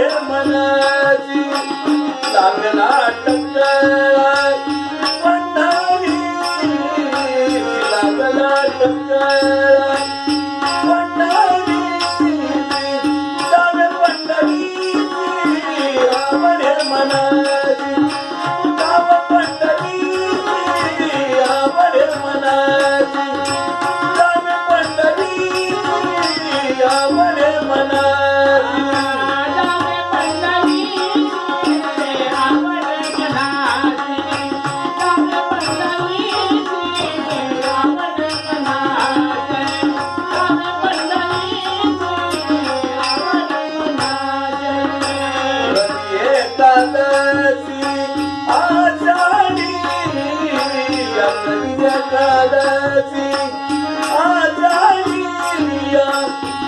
मनाची चांगला टक्कर. पंढरी लागला टक्कर. Thank you.